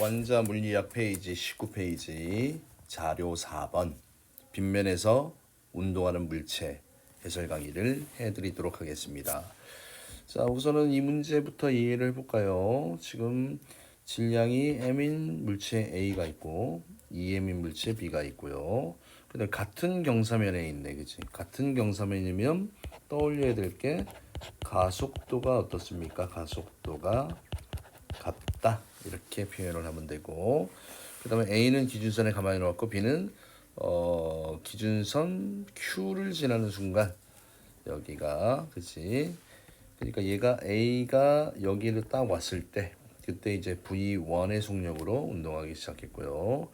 원자 물리학 페이지 19페이지 자료 4번 빗면에서 운동하는 물체 해설 강의를 해드리도록 하겠습니다. 자 우선은 이 문제부터 이해를 해볼까요? 지금 질량이 m인 물체 A가 있고 2m인 물체 B가 있고요. 근데 같은 경사면에 있네, 그지? 같은 경사면이면 떠올려야 될 게 가속도가 어떻습니까? 가속도가 이렇게 표현을 하면 되고 그 다음에 A는 기준선에 가만히 놓았고 B는 어, 기준선 Q를 지나는 순간 여기가 그지 그러니까 얘가 A가 여기를 딱 왔을 때 그때 이제 V1의 속력으로 운동하기 시작했고요.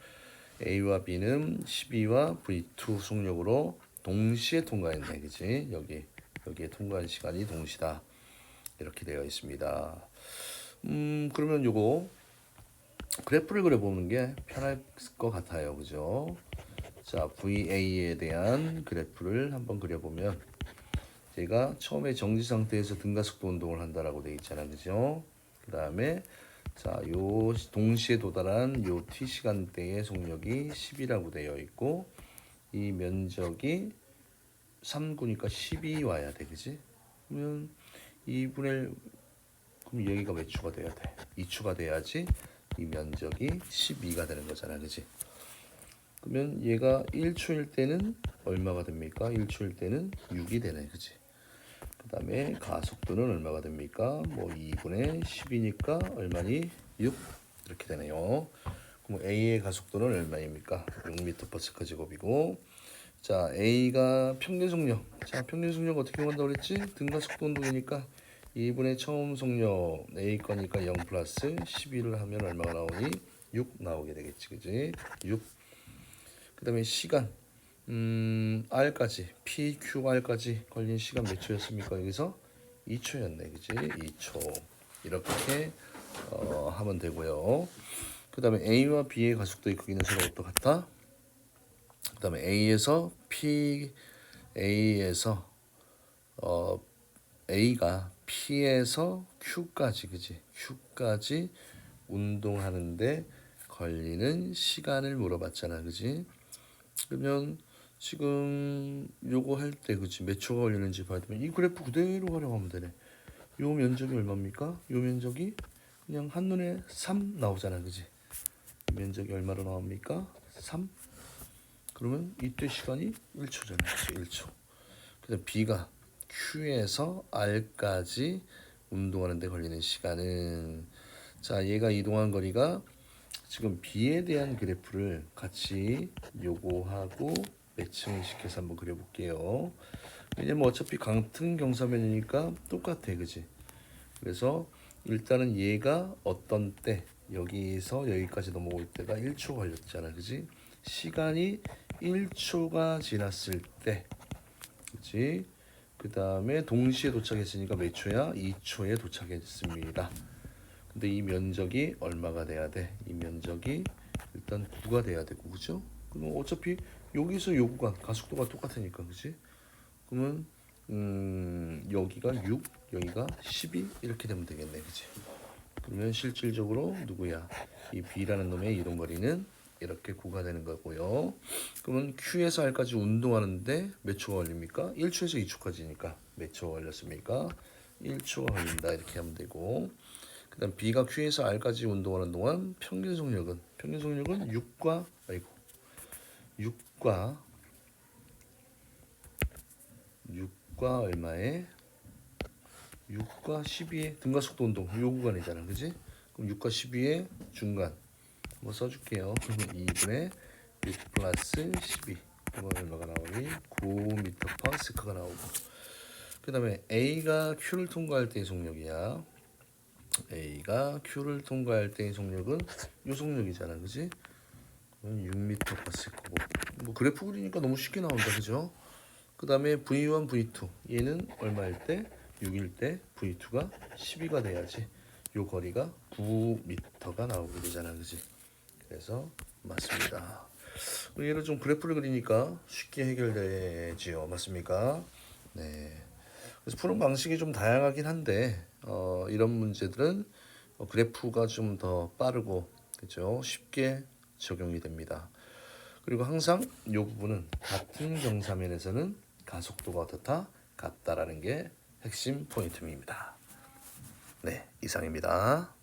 A와 B는 12와 V2 속력으로 동시에 통과했네, 그지? 여기 여기에 통과한 시간이 동시다 이렇게 되어 있습니다. 음 그러면 요거 그래프를 그려보는 게 편할 것 같아요, 그죠? 자 VA에 대한 그래프를 한번 그려보면 제가 처음에 정지 상태에서 등가속도 운동을 한다라고 되어 있잖아요, 그죠? 그 다음에 자, 요 동시에 도달한 요 t 시간대의 속력이 10이라고 되어 있고 이 면적이 3구니까 10이 와야 돼, 그지? 그러면 2분의 그럼 여기가 몇 추가 돼야 돼? 2추가 돼야지 이 면적이 12가 되는 거잖아, 그지? 그러면 얘가 1초일 때는 얼마가 됩니까? 1초일 때는 6이 되네, 그지? 그 다음에 가속도는 얼마가 됩니까? 뭐 2분의 10이니까 얼마니? 6 이렇게 되네요. 그럼 A의 가속도는 얼마입니까? 6m/s 제곱이고 자 A가 평균 속력 자 평균 속력 어떻게 구한다고 그랬지? 등가속도 운동이니까 2분의 처음 속력 A 거니까 0 플러스 12를 하면 얼마가 나오니? 6 나오게 되겠지 그지? 6 그 다음에 시간 음, R까지 PQR까지 걸린 시간 몇 초였습니까? 여기서 2초였네, 그지? 2초 이렇게 어, 하면 되고요. 그 다음에 A와 B의 가속도의 크기는 서로 똑같다. 그 다음에 A에서 P, A에서 어, A가 P에서 Q까지, 그지? Q까지 운동하는데 걸리는 시간을 물어봤잖아, 그지? 그러면 지금 요거 할 때 그치 몇 초가 걸리는지 봐야 되면 이 그래프 그대로 활용하면 되네 요 면적이 얼마입니까? 요 면적이 그냥 한눈에 3 나오잖아 그지 면적이 얼마로 나옵니까? 3 그러면 이때 시간이 1초잖아 그치 1초 그다음 B가 Q에서 R까지 운동하는 데 걸리는 시간은 자 얘가 이동한 거리가 지금 B에 대한 그래프를 같이 요거하고 매칭을 시켜서 한번 그려볼게요. 왜냐면 어차피 같은 경사면이니까 똑같아, 그지? 그래서 일단은 얘가 어떤 때 여기서 여기까지 넘어올 때가 1초 걸렸잖아, 그지? 시간이 1초가 지났을 때, 그지? 그 다음에 동시에 도착했으니까 몇 초야? 2초에 도착했습니다. 근데 이 면적이 얼마가 돼야 돼? 이 면적이 일단 9가 돼야 되고 그죠? 그럼 어차피 여기서 요 구간 가속도가 똑같으니까 그지? 그러면 음 여기가 6, 여기가 12 이렇게 되면 되겠네 그지? 그러면 실질적으로 누구야? 이 B라는 놈의 이동 거리는 이렇게 9가 되는 거고요. 그러면 Q에서 R까지 운동하는데 몇 초가 걸립니까? 1초에서 2초까지니까 몇 초가 걸렸습니까? 1초가 걸린다 이렇게 하면 되고 그 다음 B가 Q에서 R까지 운동하는 동안 평균 속력은 평균 속력은 6과 아이고 6과 6과 얼마에 6과 12의 등가 속도 운동 요 구간이잖아 그지 그럼 6과 12의 중간 뭐 써줄게요. 그러면 2분의 6 플러스 12 그러면 얼마가 나오니 9m per s가 나오고. 그 다음에 A가 Q를 통과할 때의 속력이야. A가 Q를 통과할 때의 속력은 요 속력이잖아. 그지? 6m per s고 뭐 그래프 그리니까 너무 쉽게 나온다. 그죠? 그 다음에 V1, V2 얘는 얼마일 때? 6일 때 V2가 12가 돼야지 요 거리가 9m가 나오게 되잖아. 그지 그래서 맞습니다 얘를 좀 그래프를 그리니까 쉽게 해결되지요 맞습니까 네 그래서 푸는 방식이 좀 다양하긴 한데 어, 이런 문제들은 어, 그래프가 좀 더 빠르고 그렇죠? 쉽게 적용이 됩니다. 그리고 항상 이 부분은 같은 경사면에서는 가속도가 어떻다? 같다라는 게 핵심 포인트입니다. 네, 이상입니다.